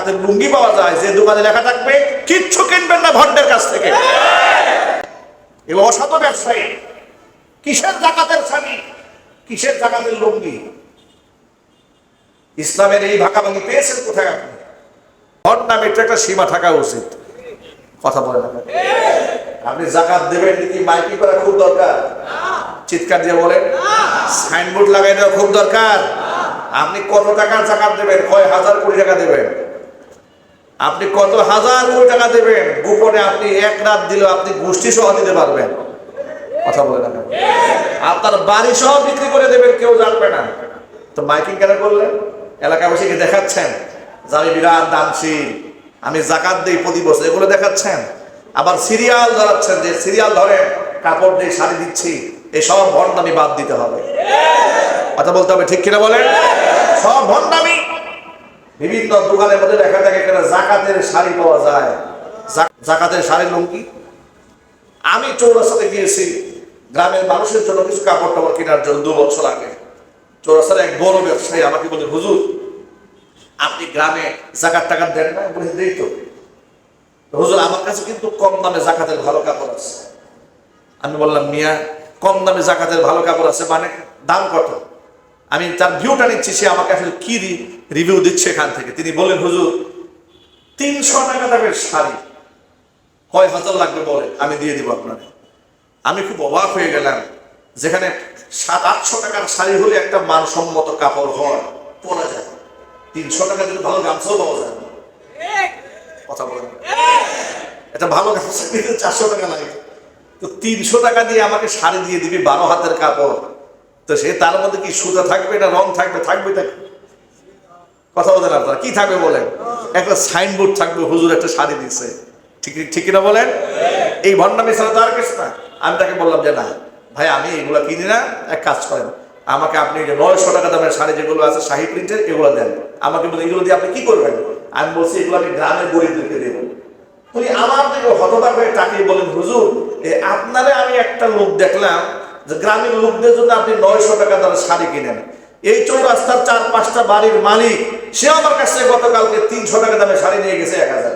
জাকাতের লুঙ্গি পাওয়া যায়, যে দোকানে লেখা থাকবে, কিচ্ছু কিনবেন না ভন্ডের কাছ থেকে। এগুলো অসাধু ব্যবসায়ী। কিসের জাকাতের স্বামী? কিসের জাকাতের লুঙ্গি? ইসলামের এই ভাগাভাগি পেয়েছেন কোথায় আপনি? ভণ্ড নামে একটা সীমা থাকা উচিত। কথা বলেন। আপনি জাকাত দেবেন কি মাইকি করা খুব দরকার? চিৎকার দিয়ে বলেন। সাইনবোর্ড লাগাই দেওয়া খুব দরকার। আপনি কত টাকার জাকাত দেবেন? কয় হাজার কোটি টাকা দেবেন? আপনি কত হাজার কোটি টাকা দেবেন? গোপনে আপনি এক রাত দিলেও আপনি গোষ্ঠী সহ দিতে পারবেন। কথা বলে না আপনার বাড়ি সহ বিক্রি করে দেবেন, কেউ জানবে না। তো মাইকিং কেন করলেন? এলাকাবাসীকে দেখাচ্ছেন যে আমি বিরাট দানশীল, আমি জাকাত দিই প্রতি বছর, এগুলো দেখাচ্ছেন। আবার সিরিয়াল ধরাচ্ছেন যে সিরিয়াল ধরেন, কাপড় দিয়ে শাড়ি দিচ্ছি এই সব ভণ্ডামি বাদ দিতে হবে। কথা বলতে হবে, ঠিক কিনা বলেন? সব ভণ্ডামি। বিভিন্ন দোকানের মধ্যে দেখা থাকে এখানে জাকাতের শাড়ি পাওয়া যায়। জাকাতের শাড়ি লুঙ্গি আমি চৌরাস্তাতে গিয়েছি। গ্রামের মানুষের জন্য কিছু কাপড় টাপড় কেনার জন্য দু বছর আগে। চৌরাস্তার এক বড় ব্যবসায়ী আমাকে বলে, হুজুর, আপনি গ্রামে জাকাত টাকাত দেন না? বলে, দেই তো হুজুর, আমার কাছে কিন্তু কম দামে জাকাতের ভালো কাপড় আছে। আমি বললাম, মিয়া, কম দামে জাকাতের ভালো কাপড় আছে মানে দাম কত? আমি তার ভিউটা নিচ্ছি, সে আমাকে আসলে কি রিভিউ দিচ্ছে এখান থেকে? তিনি বললেন, হুজুর, তিনশো টাকা দামের শাড়ি। কয় হাজার লাগবে বলে, আমি দিয়ে দিব আপনাকে। আমি খুব অবাক হয়ে গেলাম, যেখানে সাত, আটশো টাকার শাড়ি হলে একটা মানসম্মত কাপড় হয় পরা যায়। তিনশো টাকা দিলে ভালো গামছাও পাওয়া যায়। কথা বলেন। এটা ভালো গামছা চারশো টাকা লাগে। তো তিনশো টাকা দিয়ে আমাকে শাড়ি দিয়ে দিবি, বারো হাতের কাপড়। তো সে তার মধ্যে কি সুতা থাকবে না রং থাকবে? থাকবে থাকবে কথা বলেন আপনারা, কি থাকবে বলেন? একটা সাইনবোর্ড থাকবে, হুজুর একটা শাড়ি দিছে। ঠিক ঠিক না বলেন? এই ভণ্ডামি ছাড়া তার কিছু না। আমি তাকে বললাম যে, না, ভাই, আমি এগুলো কিনি না। এক কাজ করেন, আমাকে আপনি যে নয়শো টাকা দামের শাড়ি যেগুলো আছে, শাহি প্রিন্টের, এগুলো দেন। আমাকে বলে এগুলো দিয়ে আপনি কি করবেন? আমি বলছি, এগুলো আমি গ্রামের গরিবদেরকে দেবো। তুই আমার থেকে হতবাক হয়ে তাকিয়ে বলেন হুজুর আপনারে আমি একটা লোক দেখলাম যে গ্রামের লোকদের জন্য আপনি নয়শো টাকা দামের শাড়ি কিনেন। এই চৌরাস্তার চার পাঁচটা বাড়ির মালিক, সে আমার কাছে গতকালকে তিনশো টাকা দামে শাড়ি নিয়ে গেছে এক হাজার।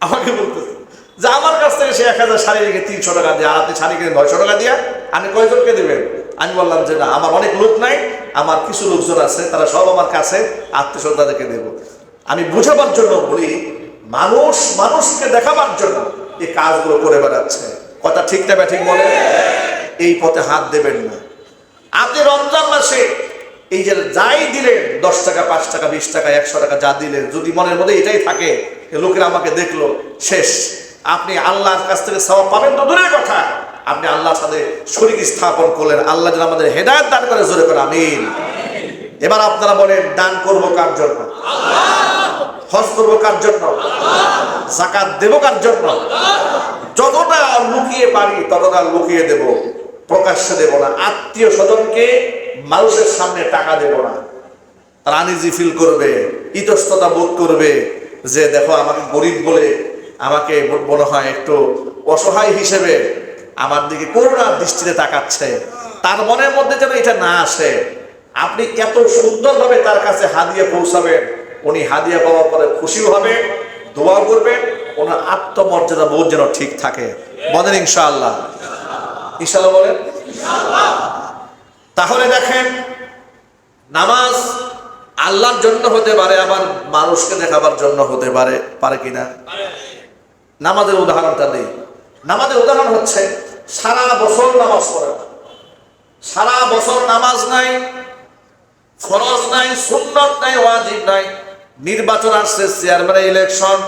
আমাকে বলতেছে যে আমার কাছ থেকে সে এক হাজার শাড়ি রেখে তিনশো টাকা দিয়ে, আর আপনি শাড়ি কিনে নয়শো টাকা দিয়া আপনি কয়জনকে দেবেন? আমি বললাম যে না, আমার অনেক লোক নাই, আমার কিছু লোকজন আছে, তারা সব আমার কাছে আত্মীয় স্বজনদেরকে দেব। আমি বুঝাবার জন্য বলি, মানুষ মানুষকে দেখাবার জন্য এই কাজগুলো করে বেড়াচ্ছে। কথা ঠিক না ঠিক বলে এই পথে হাত দেবেন না। আপনি রমজান মাসে এই যে যাই দিলেন, দশ টাকা, পাঁচ টাকা, বিশ টাকা, একশো টাকা যা দিলেন, যদি মনের মধ্যে এটাই থাকে লোকেরা আমাকে দেখল, শেষ। আপনি আল্লাহর কাছ থেকে সবাব পাবেন তো দূরের কথা। আপনি আল্লাহর সাথে শরীর স্থাপন করলেন, আল্লাহ যেন আমাদের হেদায়ত দান করে, জোরে করে, আমিন। এবার আপনারা বলেন, দান করব কার জন্য? হজ করব কার জন্য? জাকাত দেব কার জন্য? যতটা লুকিয়ে পারি, ততটা লুকিয়ে দেব, প্রকাশ্যে দেব না। আত্মীয় স্বজনকে মানুষের সামনে টাকা দেব না। তারা আনিজি ফিল করবে, ইতস্ততা বোধ করবে যে, দেখো, আমাকে গরিব বলে আমাকে মনে হয় একটু অসহায় হিসেবে আমার দিকে করুণার দৃষ্টিতে তাকাচ্ছে। তার মনের মধ্যে যেন এটা না আসে। আপনি এত সুন্দরভাবে তার কাছে হাদিয়া পৌঁছাবেন, উনি হাদিয়া পাওয়ার পরে খুশিও হবে দোয়া করবেন। ওনার আত্মমর্যাদা বোধ যেন ঠিক থাকে। বলেন ইনশাআল্লাহ। ইনশাআল্লাহ বলেন? তাহলে দেখেন, নামাজ আল্লাহর জন্য হতে পারে, আবার মানুষকে দেখাবার জন্য হতে পারে পারে কিনা? নামাজের উদাহরণটা নেই নামাজের উদাহরণ হচ্ছে, সারা বছর নামাজ পড়ে সারা বছর নামাজ নাই, ফরজ নাই, সুন্নত নাই, ওয়াজিব নাই। নির্বাচন আসছে চেয়ারম্যান ইলেকশন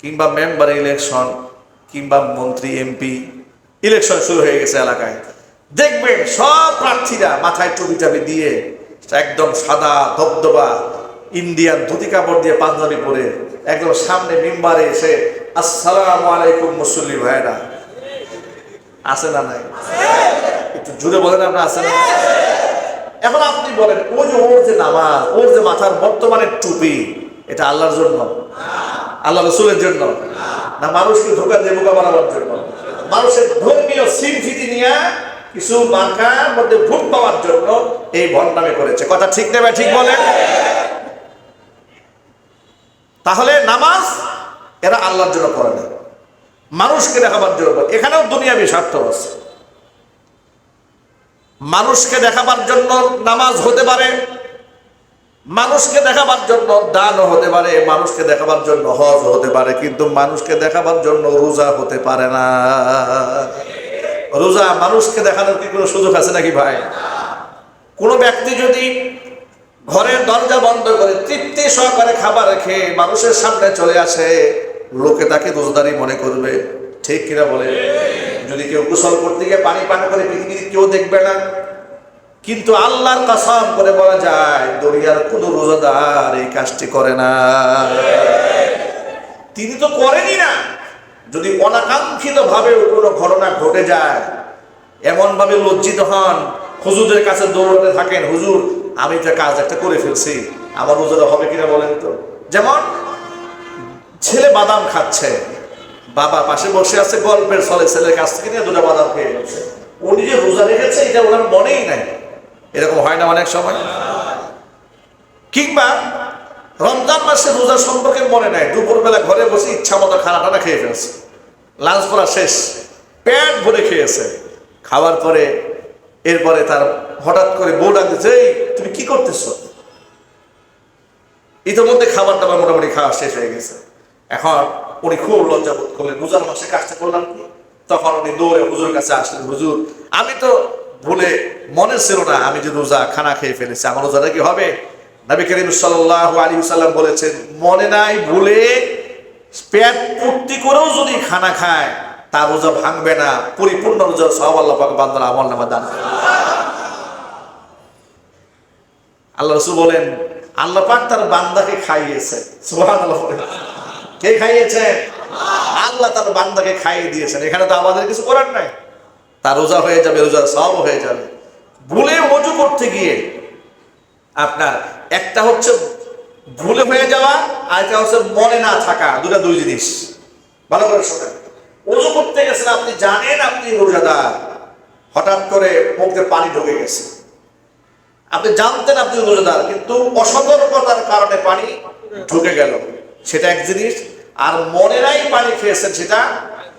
কিংবা মেম্বার ইলেকশন কিংবা মন্ত্রী এমপি ইলেকশন শুরু হয়ে গেছে এলাকায়। দেখবেন সব প্রার্থীরা মাথায় টুপি টাপি দিয়ে একদম সাদা, ধবধবা ইন্ডিয়ান ধুতি কাপড় দিয়ে পাঞ্জাবি পরে একদম সামনে মেম্বারে এসে, আসসালাম আলাইকুম মুসল্লি ভাইরা আছে না নাই? একটু জুড়ে বলেন আপনার, আছে না? এখন আপনি বলেন, ওই যে ওর যে নামাজ, ওর যে মাথার বর্তমানে টুপি, এটা আল্লাহর জন্য? আল্লাহ রসুলের জন্য। না মানুষকে ধোকা দিয়ে বোকা বানাবার জন্য। মানুষের ধর্মীয় সিনফিতি নিয়ে কিছু মার্কার মধ্যে ভোট পাওয়ার জন্য এই ভণ্ডামি করেছে। কথা ঠিক নেবে ঠিক বলেন? তাহলে নামাজ এরা আল্লাহর জন্য পড়ে না। মানুষকে দেখাবার জন্য পড়ে। এখানেও দুনিয়াবি স্বার্থ আছে। মানুষকে দেখাবার জন্য নামাজ হতে পারে মানুষকে দেখাবার জন্য দান হতে পারে, মানুষকে দেখাবার জন্য হজ হতে পারে, কিন্তু মানুষকে দেখাবার জন্য রোজা হতে পারে না। রোজা মানুষকে দেখানোর কি কোনো সুযোগ আছে নাকি ভাই? কোনো ব্যক্তি যদি ঘরের দরজা বন্ধ করে তৃপ্তি সহকারে খাবার খেয়ে মানুষের সামনে চলে আসে, লোকে তাকে রোজদারি মনে করবে। ঠিক কিনা বলে? যদি কেউ গোসল করতে গিয়ে পানি পান করে পৃথিবীর কেউ দেখবে না কিন্তু আল্লাহর কাসাম করে বলা যায়, দুনিয়ার কোন রোজাদার এই কাজটি করে না। তিনি তো করেনি না। যদি অনাকাঙ্ক্ষিত ভাবে কোনো ঘটনা ঘটে যায় এমন ভাবে লজ্জিত হন, হুজুরদের কাছে দৌড়াতে থাকেন, হুজুর, আমি তো কাজ একটা করে ফেলছি, আমার রোজাটা হবে কিনা বলেন তো? যেমন, ছেলে বাদাম খাচ্ছে, বাবা পাশে বসে আছে গল্পের ফলে ছেলের কাছ থেকে নিয়ে দুটো বাদাম খেয়ে উনি যে রোজা রেখেছে, এটা ওনার মনেই নাই। এরকম হয় না অনেক সময়? কিংবা রমজান মাসে রোজা সম্পর্কে মনে নাই, দুপুরবেলা ঘরে বসে ইচ্ছা মতো খানা টানা খেয়ে ফেলছে। লাঞ্চ করা শেষ পেট ভরে খেয়েছে। খাওয়ার পরে, এরপরে তার হঠাৎ করে বউ ডাক দিচ্ছে এই, তুমি কি করতেছো? ইতিমধ্যে খাবার দাবার মোটামুটি খাওয়া শেষ হয়ে গেছে। এখন উনি খুব লজ্জা বোধ করলেন, রোজার মাসে কাজটা করলাম তখন উনি দৌড়ে হুজুর কাছে আসলেন, হুজুর, আমি তো ভুলে মনে ছিল না, আমি যে রোজা খানা খেয়ে ফেলেছি, আমার রোজাটা কি হবে? নবী করিম সাল্লাহ আলী সাল্লাম বলেছেন, মনে নাই, ভুলে পেট পূর্তি করেও যদি খানা খায়, তার রোজা ভাঙবে না। পরিপূর্ণ রোজা সব আল্লাহ পাক বান্দার আমল নামা দান। আল্লাহ রসুল বলেন, আল্লাহ পাক তার বান্দাকে খাইয়েছে। সুবহানাল্লাহ কে খাইয়েছে? আল্লাহ তার বান্দাকে খাইয়ে দিয়েছেন। এখানে তো আমাদের কিছু করার নাই। তার রোজা হয়ে যাবে রোজা সব হয়ে যাবে। ভুলে অজু করতে গিয়ে আপনার একটা হচ্ছে ভুলে হয়ে যাওয়া, আর একটা হচ্ছে মনে না থাকা, দুটা দুই জিনিস। ভালো করে শোনেন। অজু করতে গেছেন, আপনি জানেন আপনি রোজাদার। হঠাৎ করে মুখে পানি ঢুকে গেছে। আপনি জানতেন আপনি রোজাদার, কিন্তু অসতর্কতার কারণে পানি ঢুকে গেল। সেটা এক জিনিস, আর মনেরাই পানি খেয়েছেন, সেটা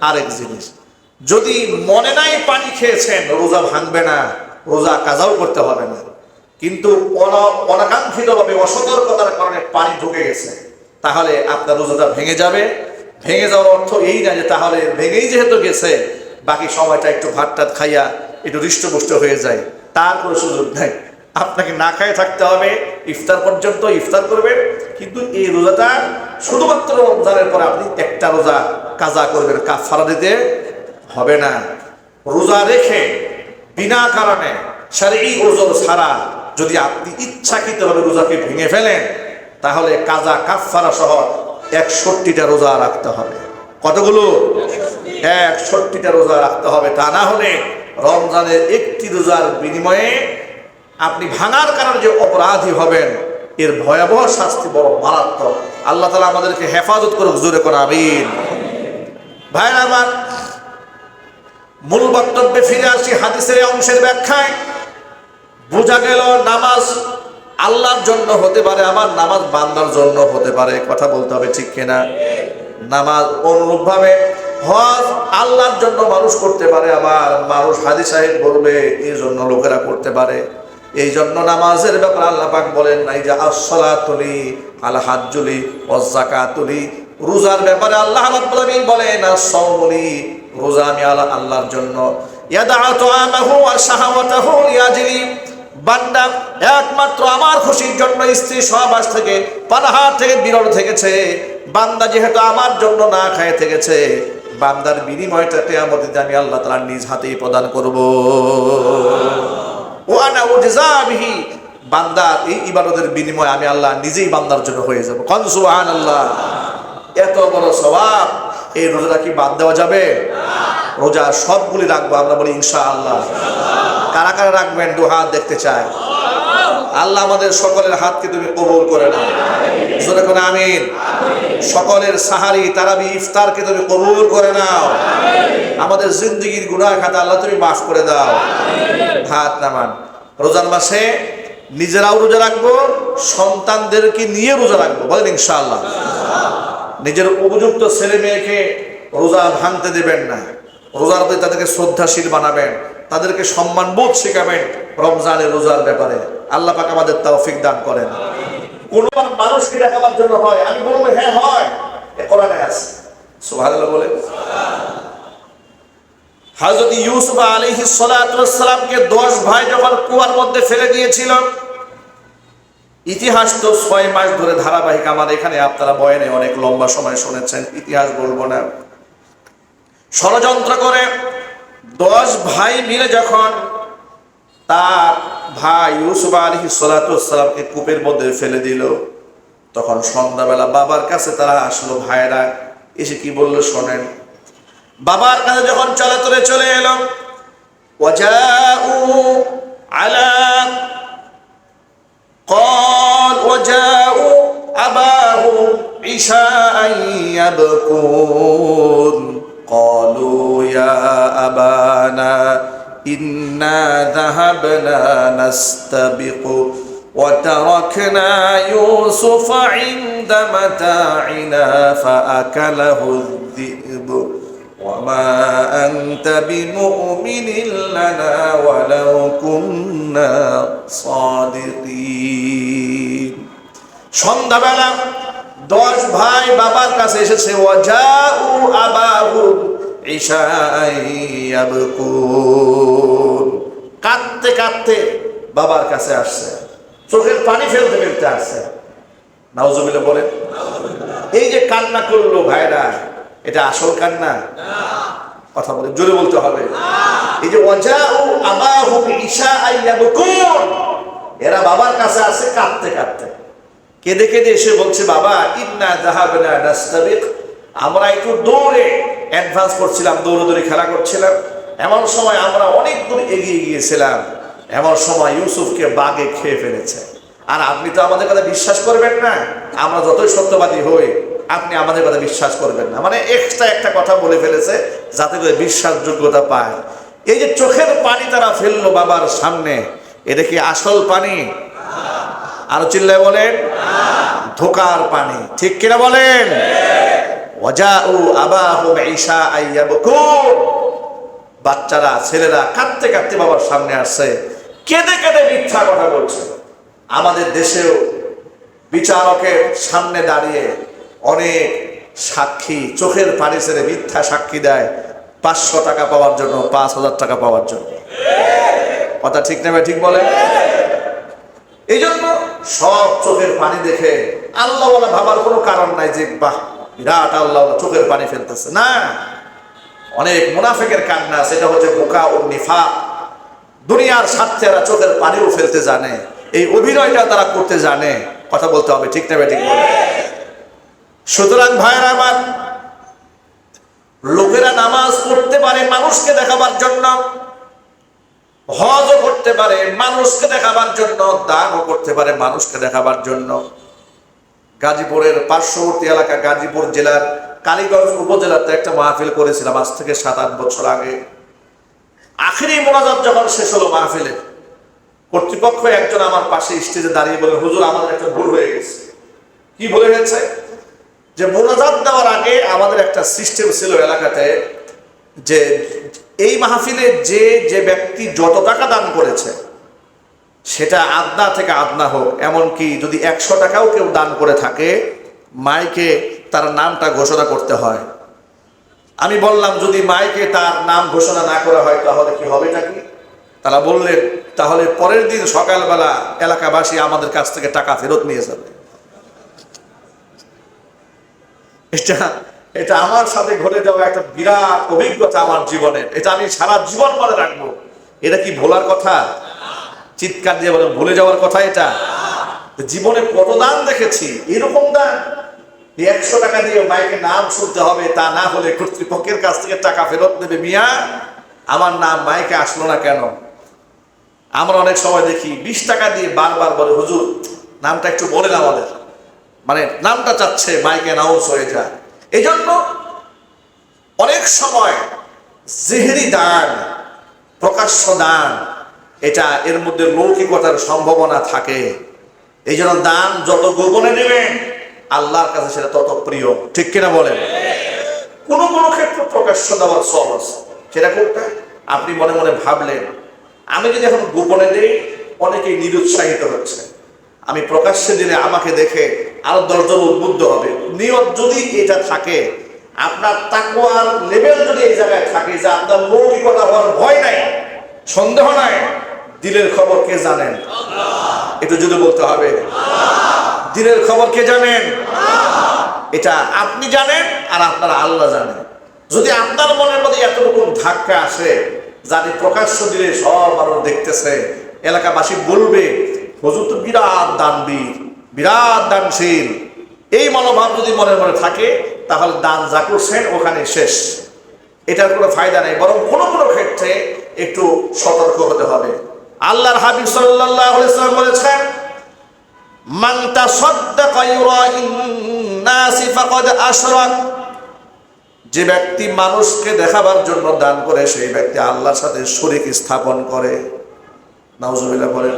আরেক জিনিস। যদি মনে নাই পানি খেয়েছেন, রোজা ভাঙবে না, রোজা কাজাও করতে হবে না। কিন্তু অনা- অনাকাঙ্ক্ষিতভাবে অসতর্কতার কারণে পানি ঢুকে গেছে, তাহলে আপনার রোজাটা ভেঙে যাবে। ভেঙে যাওয়ার অর্থ এই না যে তাহলে ভেঙেই যেহেতু গেছে, বাকি সময়টা একটু ভাত টাত খাইয়া একটু হৃষ্টপুষ্ট হয়ে যায়। তার কোনো সুযোগ নেই। আপনাকে না খায় থাকতে হবে, ইফতার পর্যন্ত ইফতার করবেন, কিন্তু এই রোজাটা শুধুমাত্র রমজানের পরে আপনি একটা রোজা কাজা করবেন কাজ কাফারা দিতে। হবে না। রোজা রেখে, বিনা কারণে শারীরিক ওজন ছাড়া যদি আপনি ইচ্ছাকৃতভাবে রোজাকে ভেঙে ফেলেন, তাহলে কাজা কাফারা সহ একষট্টিটা রোজা রাখতে হবে। কতগুলো? একষট্টিটা রোজা রাখতে হবে। তা না হলে রমজানের একটি রোজার বিনিময়ে আপনি ভাঙার কারণে যে অপরাধী হবেন, এর ভয়াবহ শাস্তি বড় মারাত্মক। আল্লাহ তালা আমাদেরকে হেফাজত করুক, জোরে করে আমিন। ভাইরা আমার মূল বক্তব্যে ফিরে আসি হাদিসের অংশের ব্যাখ্যায়। বোঝা গেল নামাজ আল্লাহর জন্য হতে পারে আমার নামাজ বান্দার জন্য হতে পারে। কথা বলতে হবে, ঠিক কিনা? নামাজ অনুরূপভাবে হজ আল্লাহর জন্য মানুষ করতে পারে, আবার মানুষ হাদি সাহেব বলবে, এই জন্য লোকেরা করতে পারে। এই জন্য নামাজের ব্যাপারে আল্লাহ পাক বলেন নাই যে আসসালাতুলি আল হাজ্জুলি ওয়াজ্জাকাতুলি রোজার ব্যাপারে আল্লাহ রাব্বুল আলামিন বলেন as-সাওমুলি রোজা আমি আল্লাহ আল্লাহর জন্য। বান্দা একমাত্র আমার খুশির জন্য স্ত্রী সহবাস থেকে, পানাহার থেকে বিরত থেকেছে। বান্দা যেহেতু আমার জন্য না খায় থেকেছে, বান্দার বিনিময়টা কেয়ামত আমি আল্লাহ তাআলা নিজ হাতেই প্রদান করব। ওয়ানা উজজাবিহি বান্দা এই ইবাদতের বিনিময়ে আমি আল্লাহ নিজেই বান্দার জন্য হয়ে যাব। কন সুবহানাল্লাহ। এত বড় স্বভাব এই রোজাটা কি বাদ দেওয়া যাবে? রোজা সবগুলি রাখব, আমরা বলি ইনশাআল্লাহ। কারা কারা রাখবেন? দু হাত দেখতে চাই। আল্লাহ আমাদের সকলের হাতকে তুমি কবুল করে নাও। জোরে করে আমিন? সকলের সাহারি, তারাবি, ইফতারকে তুমি কবুল করে নাও। আমাদের জিন্দগির গুনাহ খাতা আল্লাহ তুমি মাফ করে দাও। হাত নামান। রোজার মাসে নিজেরাও রোজা রাখব, সন্তানদেরকে নিয়ে রোজা রাখব, বলেন ইনশাআল্লাহ। নিজের উপযুক্ত ছেলে মেয়েকে রোজা ভাঙতে দেবেন না। রোজার প্রতি তাদেরকে শ্রদ্ধাশীল বানাবেন, তাদেরকে সম্মানবোধ শেখাবেন রমজানের রোজার ব্যাপারে। আল্লাহ পাক আমাদের তৌফিক দান করেন। কোন মানুষকে দেখাবার জন্য হয়, আমি বলব হ্যাঁ হয়। কোরআনে আছে। সুবহানাল্লাহ বলে। হযরত ইউসুফ আলাইহিস সালাতু সালামকে দশ ভাই যখন কুয়ার মধ্যে ফেলে দিয়েছিল ইতিহাস তো ছয় মাস ধরে ধারাবাহিক, আমার এখানে আপনারা বয়ানে অনেক লম্বা সময় শুনেছেন, ইতিহাস বলব না। ষড়যন্ত্র করে দশ ভাই মিলে যখন তার ভাই ইউসুফ আলহি সালাতামকে কূপের মধ্যে ফেলে দিল, তখন সন্ধ্যাবেলা বাবার কাছে তারা আসলো ভাইরা এসে কি বলল শোনেন। বাবার কাছে যখন চলাচলে চলে এলাম আলা قال وجاءوا أباهم عشاء يبكون قالوا يا أبانا إنا ذهبنا نستبق وتركنا يوسف عند متاعنا فأكله الذئب মা আনতা বিমুমিনিন লানা ওয়ালাউ কুন্না সাদিকিন। সন্ধ্যাবেলা দশ ভাই বাবার কাছে এসেছে, ওয়াজাউ আবাহু কাঁদতে কাঁদতে বাবার কাছে আসছে, চোখের পানি ফেলতে ফেলতে আসছে। নাউজুবিল্লা বলেন, এই যে কান্না করল ভাইরা এটা আসল কান্না? কথা বলে, জোরে বলতে হবে। এই যে, ওয়াজাউ আবাহু ইশায়াবকুন এরা বাবার কাছে আছে, কাঁদতে কাঁদতে। কেঁদে কেঁদে এসে বলছে, বাবা, ইন্না জাহাবেনা নাস্তাবিক। আমরা একটু দৌড়ে অ্যাডভান্স করছিলাম দৌড়ে খেলা করছিলাম। এমন সময় আমরা অনেক দূর এগিয়ে গিয়েছিলাম। এমন সময় ইউসুফকে বাগে খেয়ে ফেলেছে। আর আপনি তো আমাদের কথা বিশ্বাস করবেন না। আমরা যতই সত্যবাদী হই আপনি আমাদের কথা বিশ্বাস করবেন না। মানে এক্সট্রা একটা কথা বলে ফেলেছে যাতে করে বিশ্বাসযোগ্যতা পায়। এই যে চোখের পানি তারা ফেলল বাবার সামনে, এটা কি আসল পানি? আরও চিল্লায় বলেন, ধোকার পানি। ঠিক কিনা বলেন? বাচ্চারা, ছেলেরা কাঁদতে কাঁদতে বাবার সামনে আসছে। কেঁদে কেঁদে মিথ্যা কথা বলছে। আমাদের দেশেও বিচারকের সামনে দাঁড়িয়ে অনেক সাক্ষী, চোখের পানি ছেড়ে মিথ্যা সাক্ষী দেয়। পাঁচশো টাকা পাওয়ার জন্য, পাঁচ হাজার টাকা পাওয়ার জন্য। কথা ঠিক নেবে ঠিক বলে এই জন্য সব চোখের পানি দেখে আল্লাহ ভাবার কোনো কারণ নাই যে, বাহ, বিরাট আল্লাহ চোখের পানি ফেলতেছে। না, অনেক মুনাফেকের কান্না, সেটা হচ্ছে বোকা ও নিফা দুনিয়ার স্বার্থে এরা চোখের পানিও ফেলতে জানে, এই অভিনয়টা তারা করতে জানে। কথা বলতে হবে, ঠিক নেবে ঠিক বলে সুতরাং ভাইয়ের আমার, লোকেরা নামাজ পড়তে পারে, মানুষকে দেখাবার জন্য, হজও করতে পারে, মানুষকে দেখাবার জন্য, দানও করতে পারে, মানুষকে দেখাবার জন্য। গাজীপুরের পার্শ্ববর্তী এলাকা, গাজীপুর জেলার কালীগঞ্জ উপজেলাতে একটা মাহফিল করেছিলাম আজ থেকে সাত আট বছর আগে। আখেরি মোনাজাত যখন শেষ হলো মাহফিলে, কর্তৃপক্ষ একজন আমার পাশে স্টেজে দাঁড়িয়ে বলে হুজুর, আমাদের একটা ভুল হয়ে গেছে। কি ভুলে গেছে যে মোনাজাত দেওয়ার আগে আমাদের একটা সিস্টেম ছিল এলাকাতে যে এই মাহফিলে যে যে ব্যক্তি যত টাকা দান করেছে, সেটা আদনা থেকে আদনা হোক, এমনকি যদি একশো টাকাও কেউ দান করে থাকে, মাইকে তার নামটা ঘোষণা করতে হয়। আমি বললাম, যদি মাইকে তার নাম ঘোষণা না করা হয়, তাহলে কি হবে নাকি? তারা বললেন, তাহলে পরের দিন সকালবেলা এলাকাবাসী আমাদের কাছ থেকে টাকা ফেরত নিয়ে যাবে। এটা এটা আমার সাথে ঘটে যাওয়া একটা বিরাট অভিজ্ঞতা আমার জীবনের। এটা আমি সারা জীবন মনে রাখব। এটা কি ভোলার কথা? চিৎকার দিয়ে বলে, ভুলে যাওয়ার কথা এটা? জীবনে কত দান দেখেছি, এরকম দান। একশো টাকা দিয়ে মাইকে নাম শুনতে হবে, তা না হলে কর্তৃপক্ষের কাছ থেকে টাকা ফেরত নেবে মিয়া। আমার নাম মাইকে আসলো না কেন? আমরা অনেক সময় দেখি, বিশ টাকা দিয়ে বারবার বলে, হুজুর, নামটা একটু বলেন আমাদের। মানে নামটা চাচ্ছে মাইকে নাউন্স হয়ে যায়। এই জন্য অনেক সময় জেহেরি দান, প্রকাশ্য দান, এটা এর মধ্যে লৌকিকতার সম্ভাবনা থাকে। এই জন্য দান যত গোপনে নেবেন আল্লাহর কাছে সেটা তত প্রিয়। ঠিক কিনা বলেন? কোন কোন ক্ষেত্রে প্রকাশ্য দেওয়ার আছে। সেটা কোনটা আপনি মনে মনে ভাবলেন, আমি যদি এখন গোপনে দিই অনেকেই নিরুৎসাহিত হচ্ছে। আমি প্রকাশ্যে দিলে আমাকে দেখে আরও দশজন উদ্বুদ্ধ হবে। নিয়ত যদি এটা থাকে, আপনার তাকুয়ার লেভেল যদি এই জায়গায় থাকে যে আপনার মৌলিকতা হওয়ার ভয় নাই, সন্দেহ নাই, দিলের খবর কে জানেন? এটা যদি বলতে হবে। দিলের খবর কে জানেন? এটা আপনি জানেন আর আপনার আল্লাহ জানেন। যদি আপনার মনের মধ্যে এতটুকু ধাক্কা আসে, যাতে প্রকাশ্য দিলে সব আরও দেখতেছে, এলাকাবাসী বলবে, হুজুর তো বিরাট দানবীর। বিরাট দানশীল। এই মনোভাব যদি মনে মনে থাকে, তাহলে দান যা করছেন ওখানে শেষ। এটার কোনো ফায়দা নেই, বরং কোনো কোনো ক্ষেত্রে একটু সতর্ক হতে হবে। আল্লাহর হাবিব ওয়াসাল্লাম বলেছেন, মান আশরাক। যে ব্যক্তি মানুষকে দেখাবার জন্য দান করে, সেই ব্যক্তি আল্লাহর সাথে শরীক স্থাপন করে। নাউজুবিল্লাহ বলেন।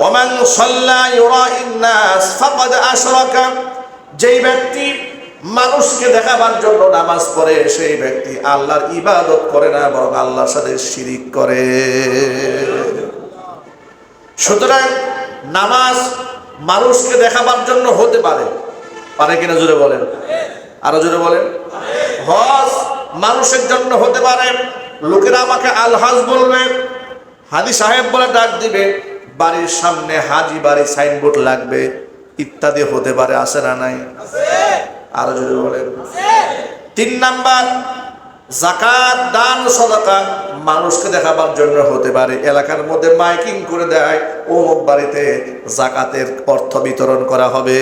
ওমান সাল্লা ইউরাইন নাস ফাকাদ আশরাকা, যেই ব্যক্তি মানুষকে দেখাবার জন্য নামাজ পড়ে, সেই ব্যক্তি আল্লাহর ইবাদত করে না, বরং আল্লাহর সাথে শিরিক করে। সুতরাং নামাজ মানুষকে দেখাবার জন্য হতে পারে। পারে কিনা জোরে বলেন। আরও জোরে বলেন। হজ মানুষের জন্য হতে পারে। লোকেরা আমাকে আলহাজ বলবে। হাজি সাহেব বলে ডাক দিবে, বাড়ির সামনে হাজি বাড়ি সাইনবোর্ড লাগবে, ইত্যাদি হতে পারে, আছে না নাই? আরও যদি বলেন। তিন নাম্বার জাকাত দান সদাকা মানুষকে দেখাবার জন্য হতে পারে। এলাকার মধ্যে মাইকিং করে দেয় অমুক বাড়িতে জাকাতের অর্থ বিতরণ করা হবে।